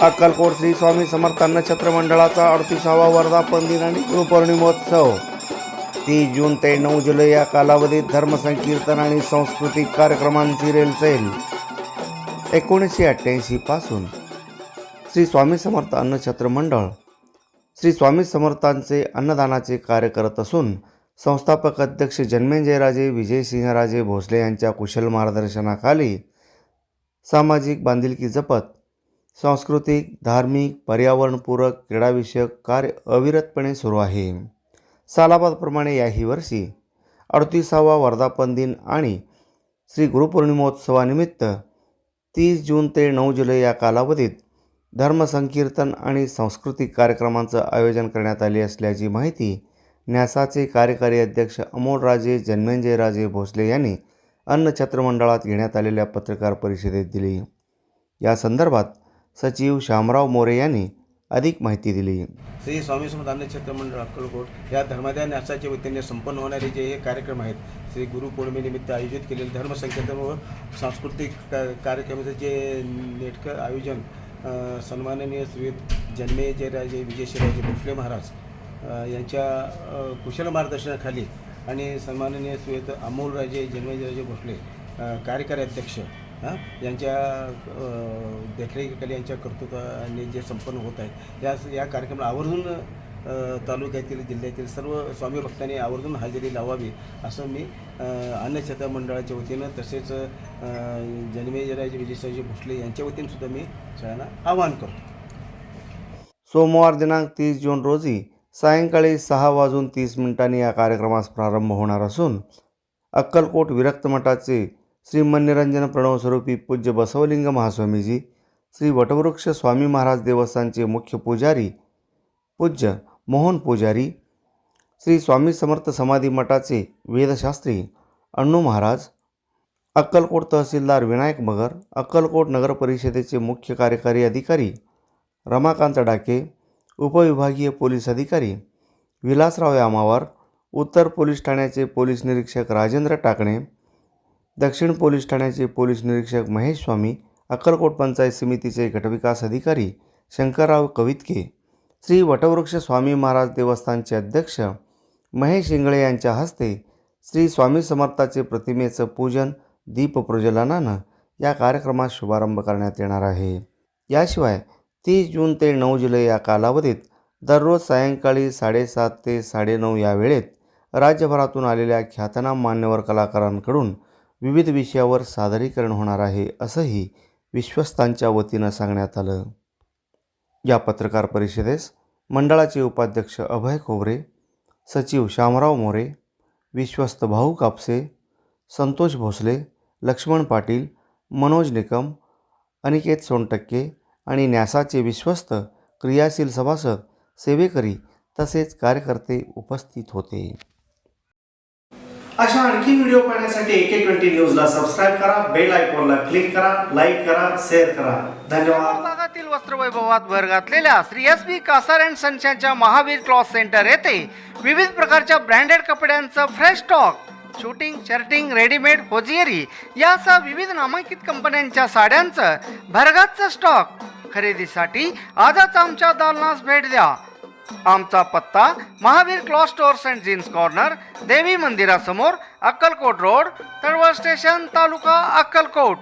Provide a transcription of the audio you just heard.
अक्कलकोट श्री स्वामी समर्थ अन्नछत्र मंडळाचा अडतीसावा वर्धापन दिन आणि गुरुपौर्णिमोत्सव. तीस जून ते नऊ जुलै या कालावधीत धर्मसंकीर्तन आणि सांस्कृतिक कार्यक्रमांची रेलचेल. एकोणीसशे अठ्ठ्याऐंशी पासून श्री स्वामी समर्थ अन्नछत्र मंडळ श्री स्वामी समर्थांचे अन्नदानाचे कार्य करत असून संस्थापक अध्यक्ष जन्मेंजयराजे विजयसिंहराजे भोसले यांच्या कुशल मार्गदर्शनाखाली सामाजिक बांधिलकी जपत सांस्कृतिक धार्मिक पर्यावरणपूरक क्रीडाविषयक कार्य अविरतपणे सुरू आहे. सालाबादप्रमाणे याही वर्षी अडतीसावा वर्धापन दिन आणि श्री गुरुपौर्णिमोत्सवानिमित्त तीस जून ते नऊ जुलै या कालावधीत धर्मसंकीर्तन आणि सांस्कृतिक कार्यक्रमांचं आयोजन करण्यात आले असल्याची माहिती न्यासाचे कार्यकारी अध्यक्ष अमोलराजे जन्मेंजयराजे भोसले यांनी अन्नछत्र मंडळात घेण्यात आलेल्या पत्रकार परिषदेत दिली. या संदर्भात सचिव शामराव मोरे यांनी अधिक माहिती दिली. श्री स्वामी समर्थ अन्नछत्र मंडळ अक्कलकोट या धर्मादाय न्यासाच्या वतीने संपन्न होणारे जे हे कार्यक्रम आहेत श्री गुरुपौर्णिमेनिमित्त आयोजित केलेले धर्मसंकेतन व सांस्कृतिक का कार्यक्रमाचं जे नेटकं आयोजन सन्माननीय श्री जन्मेजयराजे विजयशिराजे भोसले महाराज यांच्या कुशल मार्गदर्शनाखाली आणि सन्माननीय श्रीयुत अमोलराजे जन्मेजयराजे भोसले कार्यकारी अध्यक्ष हां? यांच्या देखरेखीखाली यांच्या कर्तृत्वाने जे संपन्न होत आहे या या कार्यक्रमाला आवर्जून तालुक्यातील जिल्ह्यातील सर्व स्वामी भक्तांनी आवर्जून हजेरी लावावी असं मी अन्नछता मंडळाच्या वतीनं तसेच अ, विजयसाजी भोसले यांच्या वतीनं सुद्धा मी सगळ्यांना आवाहन करतो. सोमवार दिनांक तीस जून रोजी सायंकाळी सहा वाजून तीस मिनिटांनी या कार्यक्रमास प्रारंभ होणार असून अक्कलकोट विरक्त मठाचे श्री मननिरंजन प्रणवस्वरूपी पूज्य बसवलिंग महास्वामीजी श्री वटवृक्ष स्वामी महाराज देवस्थानचे मुख्य पुजारी पूज्य मोहन पुजारी श्री स्वामी समर्थ समाधी मठाचे वेदशास्त्री अण्णू महाराज अक्कलकोट तहसीलदार विनायक मगर अक्कलकोट नगर परिषदेचे मुख्य कार्यकारी अधिकारी रमाकांत डाके उपविभागीय पोलीस अधिकारी विलासराव यामावार उत्तर पोलीस ठाण्याचे पोलीस निरीक्षक राजेंद्र टाकणे दक्षिण पोलीस ठाण्याचे पोलीस निरीक्षक महेश स्वामी अक्कलकोट पंचायत समितीचे गटविकास अधिकारी शंकरराव कवितके श्री वटवृक्ष स्वामी महाराज देवस्थानचे अध्यक्ष महेश इंगळे यांच्या हस्ते श्री स्वामी समर्थाचे प्रतिमेचं पूजन दीपप्रज्वलनानं या कार्यक्रमात शुभारंभ करण्यात येणार आहे. याशिवाय तीस जून ते नऊ जुलै या कालावधीत दररोज सायंकाळी साडेसात ते साडेनऊ या वेळेत राज्यभरातून आलेल्या ख्यातनाम मान्यवर कलाकारांकडून विविध विषयावर सादरीकरण होणार आहे असंही विश्वस्तांच्या वतीनं सांगण्यात आलं. या पत्रकार परिषदेस मंडळाचे उपाध्यक्ष अभय खोबरे सचिव शामराव मोरे विश्वस्त भाऊ कापसे संतोष भोसले लक्ष्मण पाटील मनोज निकम अनिकेत सोनटक्के आणि न्यासाचे विश्वस्त क्रियाशील सभासद सेवेकरी तसेच कार्यकर्ते उपस्थित होते. अशा आणखी व्हिडिओ पाहण्यासाठी एके ट्वेंटी न्यूजला सबस्क्राईब करा बेल आयकॉनला क्लिक करा लाईक करा शेअर करा. धन्यवाद. भागातील वस्त्रवैभवात भर घातलेल्या Shri S B Kasar and सनशाईनच्या Mahavir cloth centre येथे विविध प्रकारच्या ब्रँडेड कपड्यांचं fresh stock suiting shirting readymade hosiery यासह विविध नामांकित कंपन्यांच्या साड्यांचं भरगच्च स्टॉक खरेदीसाठी आजच आमच्या दालनास भेट द्या. आमचा पत्ता Mahavir cloth stores and jeans corner Devi मंदिरासमोर अक्कलकोट रोड तळवळ स्टेशन तालुका अक्कलकोट.